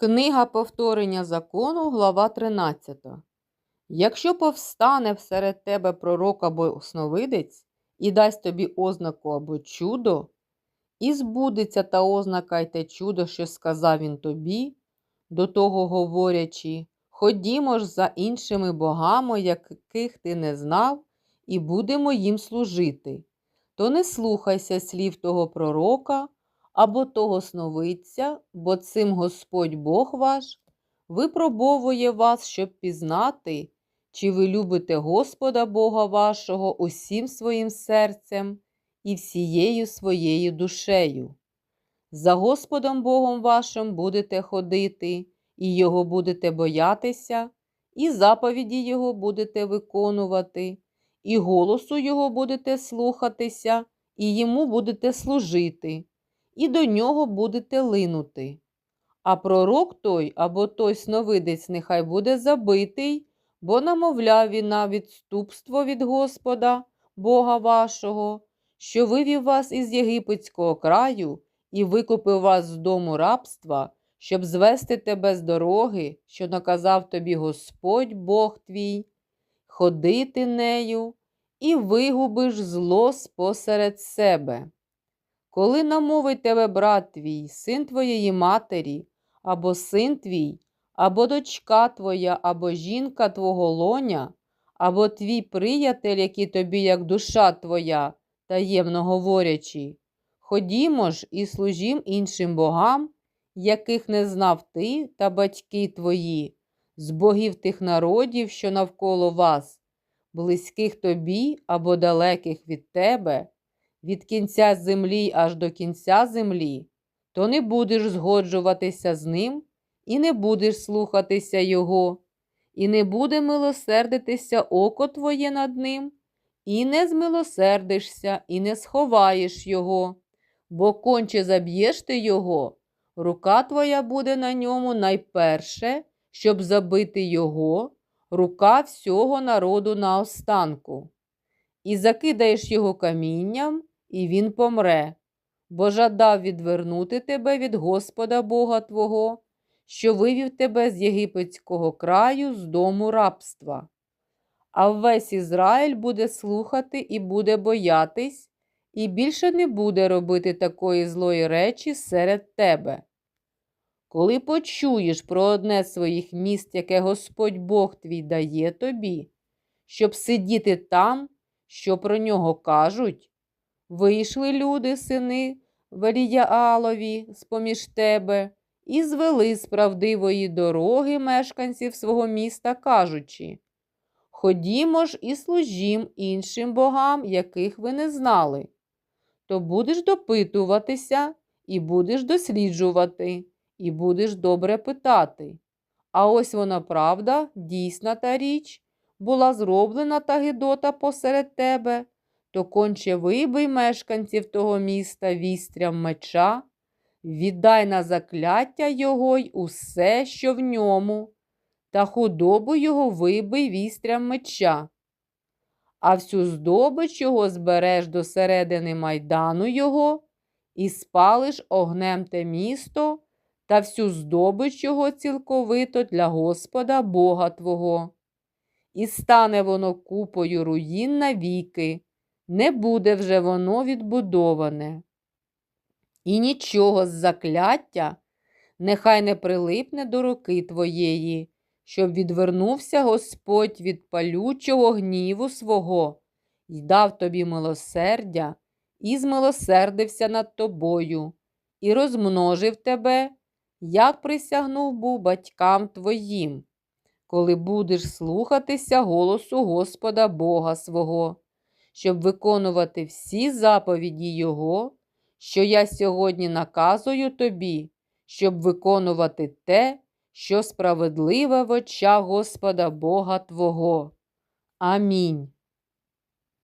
Книга повторення закону, глава 13. Якщо повстане всеред тебе пророк або сновидець і дасть тобі ознаку або чудо, і збудеться та ознака й те чудо, що сказав він тобі, до того говорячи, ходімо ж за іншими богами, яких ти не знав, і будемо їм служити, то не слухайся слів того пророка або того сновидця, бо цим Господь Бог ваш випробовує вас, щоб пізнати, чи ви любите Господа Бога вашого усім своїм серцем і всією своєю душею. За Господом Богом вашим будете ходити, і Його будете боятися, і заповіді Його будете виконувати, і голосу Його будете слухатися, і йому будете служити, і до нього будете линути. А пророк той або той сновидець нехай буде забитий, бо намовляв він на відступство від Господа, Бога вашого, що вивів вас із єгипетського краю і викупив вас з дому рабства, щоб звести тебе з дороги, що наказав тобі Господь Бог твій, ходити нею і вигубиш зло спосеред себе. Коли намовить тебе брат твій, син твоєї матері, або син твій, або дочка твоя, або жінка твого лоня, або твій приятель, який тобі, як душа твоя, таємно говорячи, ходімо ж і служім іншим богам, яких не знав ти та батьки твої, з богів тих народів, що навколо вас, близьких тобі або далеких від тебе від кінця землі аж до кінця землі, то не будеш згоджуватися з ним і не будеш слухатися Його, і не буде милосердитися око твоє над ним, і не змилосердишся, і не сховаєш Його, бо конче заб'єш ти Його, рука твоя буде на ньому найперше, щоб забити Його, рука всього народу наостанку. І закидаєш його камінням, і він помре, бо жадав відвернути тебе від Господа Бога Твого, що вивів тебе з єгипетського краю з дому рабства. А весь Ізраїль буде слухати і буде боятись, і більше не буде робити такої злої речі серед тебе. Коли почуєш про одне з своїх міст, яке Господь Бог твій дає тобі, щоб сидіти там, що про нього кажуть, Вийшли люди, сини Валіяалові, з-поміж тебе, і звели з правдивої дороги мешканців свого міста, кажучи Ходімо ж і служім іншим богам, яких ви не знали. То будеш допитуватися, і будеш досліджувати, і будеш добре питати. А ось вона правда, дійсна та річ, була зроблена та гидота посеред тебе то конче вибий мешканців того міста вістрям меча, віддай на закляття його й усе, що в ньому, та худобу його вибий вістрям меча. А всю здобич його збереш до середини майдану його, і спалиш огнем те місто та всю здобич його цілковито для Господа Бога Твого. І стане воно купою руїн навіки, не буде вже воно відбудоване. І нічого з закляття нехай не прилипне до руки твоєї, щоб відвернувся Господь від палючого гніву свого і дав тобі милосердя, і змилосердився над тобою, і розмножив тебе, як присягнув був батькам твоїм, коли будеш слухатися голосу Господа Бога свого щоб виконувати всі заповіді Його, що я сьогодні наказую тобі, щоб виконувати те, що справедливе в очах Господа Бога Твого. Амінь.